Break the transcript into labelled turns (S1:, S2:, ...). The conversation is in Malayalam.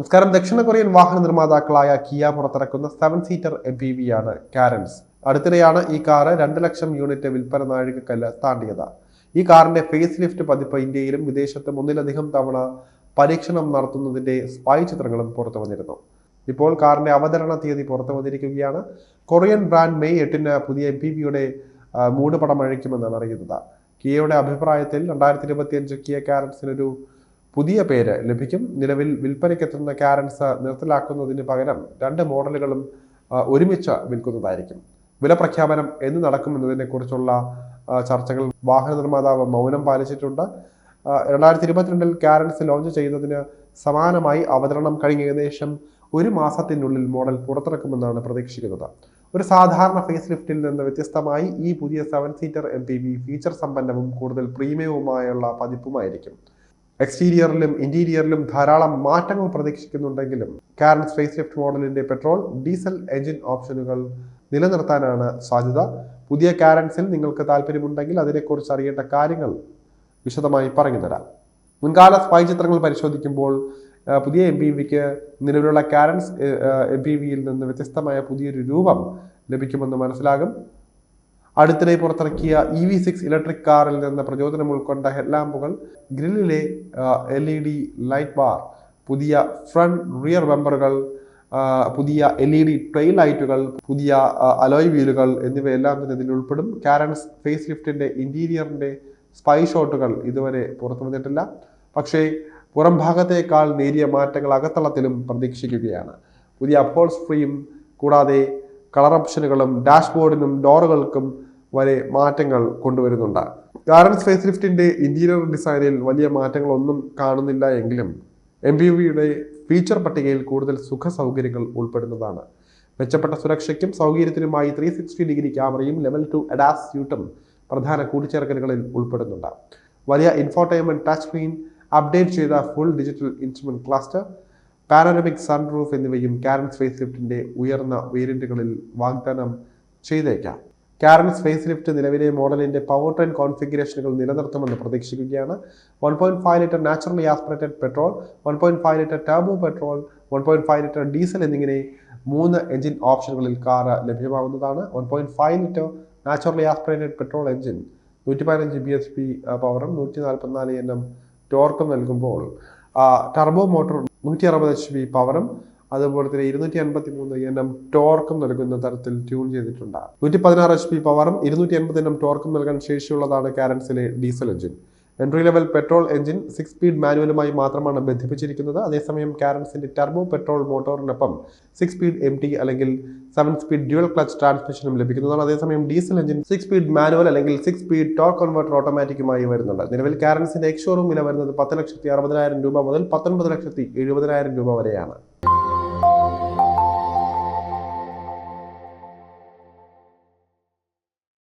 S1: നമസ്കാരം. ദക്ഷിണ കൊറിയൻ വാഹന നിർമ്മാതാക്കളായ കിയ പുറത്തിറക്കുന്ന seven seater M P V ആണ് കാരൻസ്. അടുത്തിടെയാണ് ഈ കാറ് രണ്ട് ലക്ഷം യൂണിറ്റ് വിൽപ്പന നാഴികക്കല്ല് താണ്ടിയത്. ഈ കാറിന്റെ ഫേസ് ലിഫ്റ്റ് പതിപ്പ് ഇന്ത്യയിലും വിദേശത്തും ഒന്നിലധികം തവണ പരീക്ഷണം നടത്തുന്നതിന്റെ സ്പൈ ചിത്രങ്ങളും പുറത്തു വന്നിരുന്നു. ഇപ്പോൾ കാറിന്റെ അവതരണ തീയതി പുറത്തു വന്നിരിക്കുകയാണ്. കൊറിയൻ ബ്രാൻഡ് മെയ് എട്ടിന് പുതിയ എം പി വിയുടെ മൂടുപടം അഴിക്കുമെന്നാണ് അറിയുന്നത്. കിയയുടെ അഭിപ്രായത്തിൽ രണ്ടായിരത്തി ഇരുപത്തിയഞ്ച് കിയ കാരൻസിനൊരു പുതിയ പേര് ലഭിക്കും. നിലവിൽ വിൽപ്പനയ്ക്കെത്തുന്ന കാരൻസ് നിർത്തലാക്കുന്നതിന് പകരം രണ്ട് മോഡലുകളും ഒരുമിച്ച് വിൽക്കുന്നതായിരിക്കും. വില പ്രഖ്യാപനം എന്ന് നടക്കുമെന്നതിനെ കുറിച്ചുള്ള ചർച്ചകൾ വാഹന നിർമ്മാതാവ് മൗനം പാലിച്ചിട്ടുണ്ട്. രണ്ടായിരത്തി ഇരുപത്തിരണ്ടിൽ കാരൻസ് ലോഞ്ച് ചെയ്തതിന് സമാനമായി അവതരണം കഴിഞ്ഞ ഏകദേശം ഒരു മാസത്തിനുള്ളിൽ മോഡൽ പുറത്തിറക്കുമെന്നാണ് പ്രതീക്ഷിക്കുന്നത്. ഒരു സാധാരണ ഫേസ് ലിഫ്റ്റിൽ നിന്ന് വ്യത്യസ്തമായി ഈ പുതിയ സെവൻ സീറ്റർ എം ഫീച്ചർ സമ്പന്നവും കൂടുതൽ പ്രീമിയവുമായുള്ള പതിപ്പുമായിരിക്കും. എക്സ്റ്റീരിയറിലും ഇന്റീരിയറിലും ധാരാളം മാറ്റങ്ങൾ പ്രതീക്ഷിക്കുന്നുണ്ടെങ്കിലും കാരൻ സ്പേസ് ലിഫ്റ്റ് മോഡലിന്റെ പെട്രോൾ ഡീസൽ എഞ്ചിൻ ഓപ്ഷനുകൾ നിലനിർത്താനാണ് സാധ്യത. പുതിയ കാരൻസിൽ നിങ്ങൾക്ക് താല്പര്യമുണ്ടെങ്കിൽ അതിനെക്കുറിച്ച് അറിയേണ്ട കാര്യങ്ങൾ വിശദമായി പറഞ്ഞു തരാം. മുൻകാല സ്പൈ ചിത്രങ്ങൾ പരിശോധിക്കുമ്പോൾ പുതിയ എം പി വിക്ക് നിലവിലുള്ള കാരൻസ് എം പി വിയിൽ നിന്ന് വ്യത്യസ്തമായ പുതിയൊരു രൂപം ലഭിക്കുമെന്ന് മനസ്സിലാകും. അടുത്തിടെ പുറത്തിറക്കിയ ഇ വി സിക്സ് ഇലക്ട്രിക് കാറിൽ നിന്ന് പ്രചോദനം ഉൾക്കൊണ്ട ഹെഡ്ലാമ്പുകൾ ഗ്രില്ലിലെ L E D light bar പുതിയ ഫ്രണ്ട് റിയർ ബമ്പറുകൾ പുതിയ എൽ ഇ ഡി ട്രെയിൽ ലൈറ്റുകൾ പുതിയ അലോയ് വീലുകൾ എന്നിവയെല്ലാം തന്നെ ഇതിൽ ഉൾപ്പെടും. കാരൻസ് ഫേസ് ലിഫ്റ്റിന്റെ ഇന്റീരിയറിന്റെ സ്പൈ ഷോട്ടുകൾ ഇതുവരെ പുറത്തു വന്നിട്ടില്ല. പക്ഷേ പുറം ഭാഗത്തേക്കാൾ നേരിയ മാറ്റങ്ങൾ അകത്തളത്തിലും പ്രതീക്ഷിക്കുകയാണ്. പുതിയ അപ്പോൾസ്ട്രിയും കൂടാതെ കളർ ഓപ്ഷനുകളും ഡാഷ്ബോർഡിനും ഡോറുകൾക്കും വരെ മാറ്റങ്ങൾ കൊണ്ടുവരുന്നുണ്ട്. കാരൻസ് ഫേസ് ലിഫ്റ്റിന്റെ ഇന്റീരിയർ ഡിസൈനിൽ വലിയ മാറ്റങ്ങളൊന്നും കാണുന്നില്ല എങ്കിലും എം പി വിയുടെ ഫീച്ചർ പട്ടികയിൽ കൂടുതൽ സുഖ സൗകര്യങ്ങൾ ഉൾപ്പെടുന്നതാണ്. മെച്ചപ്പെട്ട സുരക്ഷയ്ക്കും സൗകര്യത്തിനുമായി ത്രീ സിക്സ്റ്റി ഡിഗ്രി ക്യാമറയും ലെവൽ ടു അഡാസ് സ്യൂട്ടും പ്രധാന കൂട്ടിച്ചേർക്കലുകളിൽ ഉൾപ്പെടുന്നുണ്ട്. വലിയ ഇൻഫോർടൈൻമെന്റ് ടച്ച് സ്ക്രീൻ അപ്ഡേറ്റ് ചെയ്ത full digital instrument cluster panoramic sunroof എന്നിവയും കാരൻ സ്പേസ് ലിഫ്റ്റിന്റെ ഉയർന്ന വേരിയന്റുകളിൽ വാഗ്ദാനം ചെയ്തേക്കാം. കാരൻ സ്പേസ് ലിഫ്റ്റ് നിലവിലെ മോഡലിന്റെ പവർ ട്രെയിൻ കോൺഫിഗറേഷനുകൾ നിലനിർത്തുമെന്ന് പ്രതീക്ഷിക്കുകയാണ്. One point five litre naturally aspirated petrol one point five litre turbo petrol one point five litre diesel എന്നിങ്ങനെ മൂന്ന് എഞ്ചിൻ ഓപ്ഷനുകളിൽ കാർ ലഭ്യമാകുന്നതാണ് one point five litre naturally aspirated petrol engine നൂറ്റി പതിനഞ്ച് ബി എസ് പി പവറും നൂറ്റി നാൽപ്പത്തിനാല് എൻ എം ടോർക്കും നൽകുമ്പോൾ ടർബോ മോട്ടോർ നൂറ്റി അറുപത് എച്ച് പി പവറും അതുപോലെ തന്നെ ഇരുന്നൂറ്റി അൻപത്തി മൂന്ന് എൻ എം ടോർക്കും നൽകുന്ന തരത്തിൽ ട്യൂൺ ചെയ്തിട്ടുണ്ട്. നൂറ്റി പതിനാറ് എച്ച് പി പവറും ഇരുന്നൂറ്റി എൺപത് എം ടോർക്കും നൽകാൻ ശേഷിയുള്ളതാണ് കാരൻസിലെ diesel engine entry level petrol engine six speed മാനുവലുമായി മാത്രമാണ് ബന്ധിപ്പിച്ചിരിക്കുന്നത്. അതേസമയം കാരൻസിന്റെ ടർബോ പെട്രോൾ മോട്ടോറിനൊപ്പം സിക്സ് സ്പീഡ് എം ടി അല്ലെങ്കിൽ സെവൻ സ്പീഡ് ഡ്യുവൽ ക്ലച്ച് ട്രാൻസ്മിഷനും ലഭിക്കുന്നതാണ്. അതേസമയം diesel engine six speed manual അല്ലെങ്കിൽ സിക്സ് സ്പീഡ് ടോർക്ക് കൺവേർട്ടർ ഓട്ടോമാറ്റിക്കുമായി വരുന്നുണ്ട്. നിലവിൽ കാരൻസിന്റെ എക്സ് ഷോറൂം വില വരുന്നത് പത്ത് ലക്ഷത്തി അറുപതിനായിരം രൂപ മുതൽ പത്തൊൻപത് ലക്ഷത്തി എഴുപതിനായിരം രൂപ വരെയാണ്.